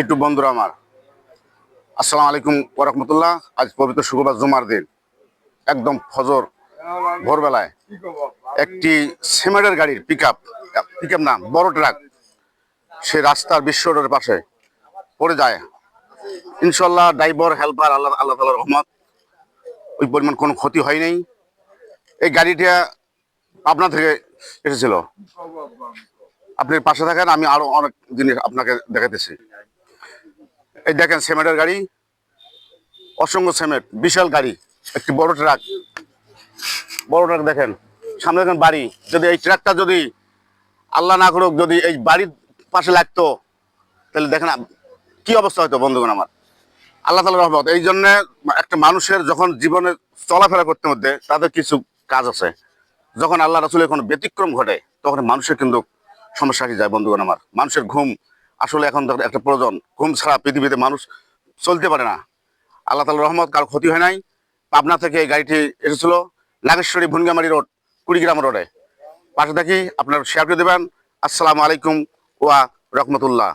একটু বন্ধুরা আমার। আসসালামু আলাইকুম ওরহমতুল্লাহ আজ পবিত্র শুক্রবার জুমার দিন। একদম ফজর ভোরবেলায় একটি সিমেন্টের গাড়ির পিক আপ পিক আপ না, বড় ট্রাক সে রাস্তার বিশ্ব রোডের পাশে পড়ে যায়। ইনশাল্লাহ ড্রাইভার হেল্পার আল্লাহ আল্লাহ তালার রহমত, ওই পরিমাণ কোনো ক্ষতি হয়নি এই গাড়িটা আপনার থেকে এসেছিল। আপনি পাশে থাকেন, আমি আরও অনেক জিনিস আপনাকে দেখাতেছি এই দেখেন সিমেন্টের গাড়ি, অসংখ্য সিমেন্ট, বিশাল গাড়ি, একটি বড় ট্রাক। বড় ট্রাক দেখেন, সামনে দেখেন বাড়ি। যদি এই ট্রাকটা যদি আল্লাহ না করুক, যদি এই বাড়ির পাশে লাগতো, তাহলে দেখেন কি অবস্থা হতো বন্ধুগণ আমার। আল্লাহ তালা রহমত। এই জন্যে একটা মানুষের যখন জীবনে চলাফেরা করতে মধ্যে তাদের কিছু কাজ আছে। যখন আল্লাহ রাসুলের কোনো ব্যতিক্রম ঘটে, তখন মানুষের কিন্তু সমস্যা এসে যায়, বন্ধুগণ আমার? মানুষের ঘুম, আসলে এখন একটা প্রয়োজন, ঘুম ছাড়া পৃথিবীতে মানুষ চলতে পারে না। আল্লাহ তাল রহমত, কারও ক্ষতি হয় নাই। পাবনা থেকে এই গাড়িটি এসেছিল, নাগেশ্বরী ভুনগামারি রোড, কুড়িগ্রাম রোডে। পাশে থাকি, আপনার শেয়ার করে দেবেন। আসসালামু আলাইকুম ওয়া রহমতুল্লাহ।